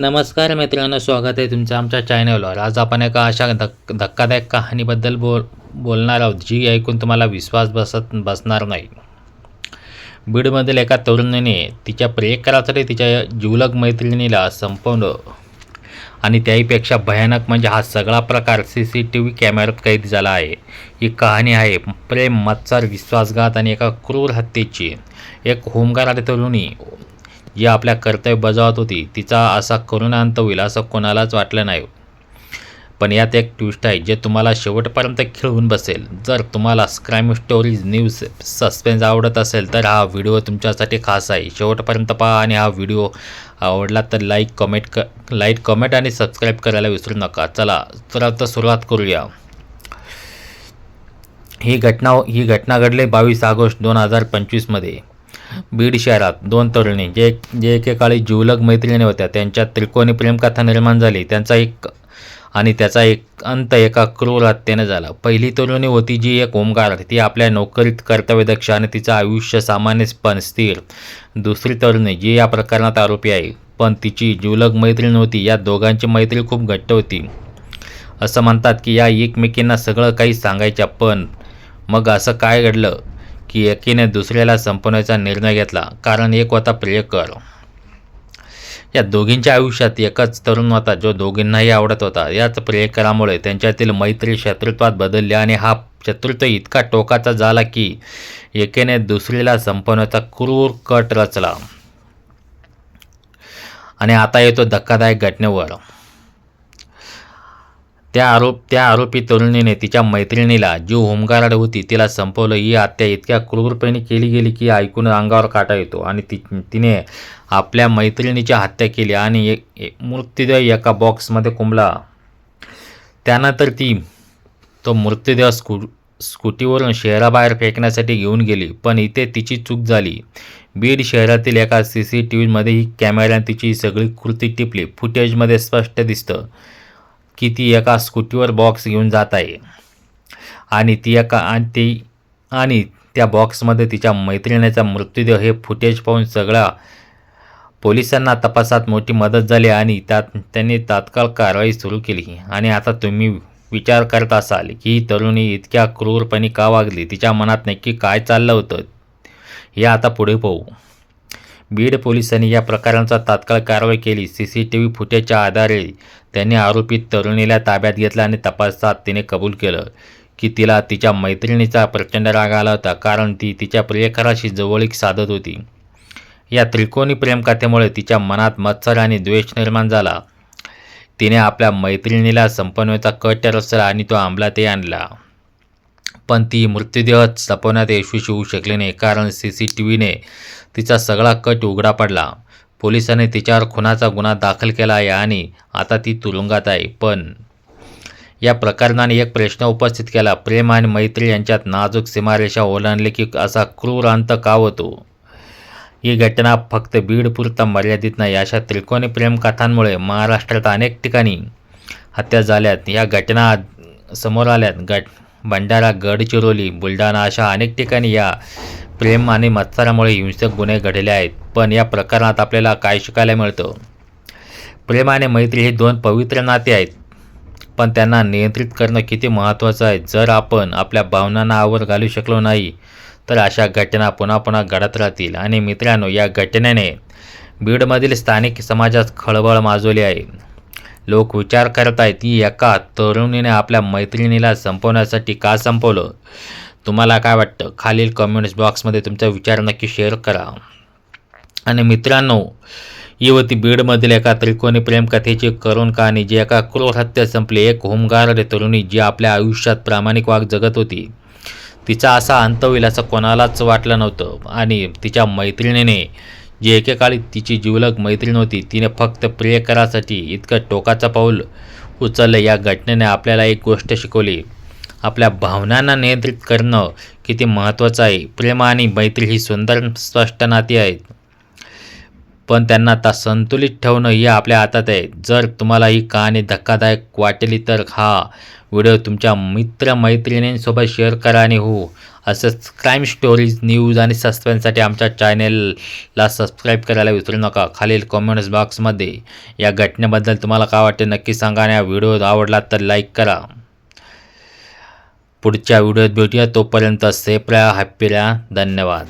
नमस्कार मित्रांनो स्वागत आहे तुमचं आमच्या चॅनलवर आज आपण एका अशा धक धक्कादायक कहाणीबद्दल बोल बोलणार आहोत जी ऐकून तुम्हाला विश्वास बसत बसणार नाही. बीडमधील एका तरुणीने तिच्या प्रियकरासाठी तिच्या जिवलग मैत्रिणीला संपवलं. आणि त्याहीपेक्षा भयानक म्हणजे हा सगळा प्रकार सी सी टी व्ही कॅमेऱ्यात कैद झाला आहे. ही कहाणी आहे प्रेम मत्सर विश्वासघात आणि एका क्रूर हत्येची. एक होमगार्ड तरुणी जी आपल्या कर्तव्य बजावत होती तिचा असा करुणांत होईल असं कोणालाच वाटलं नाही. पण यात एक ट्विस्ट आहे जे तुम्हाला शेवटपर्यंत खिळवून बसेल. जर तुम्हाला क्राईम स्टोरीज न्यूज सस्पेन्स आवडत असेल तर हा व्हिडिओ तुमच्यासाठी खास आहे. शेवटपर्यंत पहा आणि हा व्हिडिओ आवडला तर लाईक कमेंट क लाईक कमेंट आणि सबस्क्राईब करायला विसरू नका. चला तर आता सुरुवात करूया. ही घटना ही घटना घडली बावीस ऑगस्ट दोन हजार पंचवीसमध्ये बीड शहरात दोन तरुणी जे जे एकेकाळी जिवलग मैत्रिणी होत्या त्यांच्यात त्रिकोणी प्रेमकथा निर्माण झाली. त्यांचा एक आणि त्याचा एक अंत एका क्रूर हत्येने झाला. पहिली तरुणी होती जी एक ओंकार ती आपल्या नोकरीत कर्तव्यदक्ष आणि तिचं आयुष्य सामान्य पण स्थिर. दुसरी तरुणी जी या प्रकरणात आरोपी आहे पण तिची जिवलग मैत्रीण होती. या दोघांची मैत्री खूप घट्ट होती. असं म्हणतात की या एकमेकींना सगळं काही सांगायच्या पण मग असं काय घडलं? की एकीने दुसऱ्याला संपवण्याचा निर्णय घेतला. कारण एक होता प्रियकर. या दोघींच्या आयुष्यात एकच तरुण होता जो दोघींनाही आवडत होता. याच प्रियकरामुळे त्यांच्यातील मैत्री शत्रुत्वात बदलली आणि हा शत्रुत्व इतका टोकाचा झाला की एकेने दुसरीला संपवण्याचा क्रूर कट रचला. आणि आता येतो धक्कादायक घटनेवर. त्या आरोप त्या आरोपी तरुणीने तिच्या मैत्रिणीला जी होमगाराड होती तिला संपवलं. ही हत्या इतक्या क्रूरपणे केली गेली की ऐकून अंगावर काटा येतो आणि ती तिने आपल्या मैत्रिणीची हत्या केली आणि एक एक मृत्यूदेह एका बॉक्समध्ये कुंबला. त्यानंतर ती तो मृत्यूदेह स्कू स्कूटीवरून शहराबाहेर फेकण्यासाठी घेऊन गेली पण इथे तिची चूक झाली. बीड शहरातील एका सी सी टी व्हीमध्ये ही कॅमेऱ्याने तिची सगळी कृती टिपली. फुटेजमध्ये स्पष्ट दिसतं की ती एका स्कूटीवर बॉक्स घेऊन जात आहे. आणि ती एका आणि ती आणि त्या बॉक्समध्ये तिच्या मैत्रिणीचा मृत्यूदेह हे फुटेज पाहून सगळ्या पोलिसांना तपासात मोठी मदत झाली आणि त्यात त्यांनी तात्काळ कारवाई सुरू केली. आणि आता तुम्ही विचार करत असाल की ही तरुणी इतक्या क्रूरपणे का वागली? तिच्या मनात नक्की काय चाललं होतं? हे आता पुढे पाहू. बीड पोलिसांनी या प्रकारांचा तात्काळ कारवाई केली. सी सी टी व्ही फुटेजच्या आधारे त्यांनी आरोपी तरुणीला ताब्यात घेतला आणि तपासात तिने कबूल केलं की तिला तिच्या मैत्रिणीचा प्रचंड राग आला होता कारण ती तिच्या प्रियकराशी जवळीक साधत होती. या त्रिकोणी प्रेमकथेमुळे तिच्या मनात मत्सर आणि द्वेष निर्माण झाला. तिने आपल्या मैत्रिणीला संपवण्याचा कट रचला आणि तो अंमलातही आणला. पण ती मृत्यूदेह संपवण्यात यशस्वी होऊ शकले नाही कारण सी सी टी व्हीने तिचा सगळा कट उघडा पडला. पोलिसांनी तिच्यावर खुनाचा गुन्हा दाखल केला आहे आणि आता ती तुरुंगात आहे. पण या प्रकरणाने एक प्रश्न उपस्थित केला. प्रेम आणि मैत्री यांच्यात नाजूक सीमारेषा ओलांडली की असा क्रूर अंत का होतो? ही घटना फक्त बीडपुरता मर्यादित नाही अशा त्रिकोणी प्रेमकथांमुळे महाराष्ट्रात अनेक ठिकाणी हत्या झाल्यात. या घटना समोर आल्यात. गट भंडारा गडचिरोली बुलढाणा अशा अनेक ठिकाणी या प्रेम आणि मत्सरामुळे हिंसक गुन्हे घडले आहेत. पण या प्रकरणात आपल्याला काय शिकायला मिळतं? प्रेम आणि मैत्री हे दोन पवित्र नाते आहेत. पण त्यांना नियंत्रित करणं किती महत्त्वाचं आहे? जर आपण आपल्या भावनांना आवर घालू शकलो नाही तर अशा घटना पुन्हा पुन्हा घडत राहतील. आणि मित्रांनो या घटनेने बीडमधील स्थानिक समाजात खळबळ माजवली आहे. लोक विचार करत आहेत की एका तरुणीने आपल्या मैत्रिणीला संपवण्यासाठी का संपवलं? तुम्हाला काय वाटतं? खालील कमेंट्स बॉक्समध्ये तुमचा विचार नक्की शेअर करा. आणि मित्रांनो ही होती बीडमधील एका त्रिकोणी प्रेमकथेची करुण कहाणी जी एका क्रूर हत्या संपली. एक होमगार्ड तरुणी जी आपल्या आयुष्यात प्रामाणिक वाग जगत होती. तिचा असा अंत होईल असं कोणालाच वाटलं नव्हतं. आणि तिच्या मैत्रिणीने जी एकेकाळी तिची जिवलग मैत्रीण होती तिने फक्त प्रियकरासाठी इतकं टोकाचं पाऊल उचललं. या घटनेने आपल्याला एक गोष्ट शिकवली. आपल्या भावनांना नियंत्रित करणं किती महत्त्वाचं आहे. प्रेम आणि मैत्री ही सुंदर स्पष्ट नाती आहेत. पण त्यांना आता संतुलित ठेवणं हे आपल्या हातात आहे. जर तुम्हाला ही कहाणी धक्कादायक वाटली तर हा व्हिडिओ तुमच्या मित्र मैत्रिणींसोबत शेअर करा आणि हो. असंच क्राईम स्टोरीज न्यूज आणि सस्पेन्ससाठी आमच्या चॅनेलला सबस्क्राईब करायला विसरू नका. खालील कॉमेंट्स बॉक्समध्ये या घटनेबद्दल तुम्हाला काय वाटते नक्की सांगा आणि हा व्हिडिओ आवडला तर लाईक करा. पुढच्या व्हिडिओत भेटूया. तोपर्यंत सेफ राहा हॅप्पी राहा. धन्यवाद.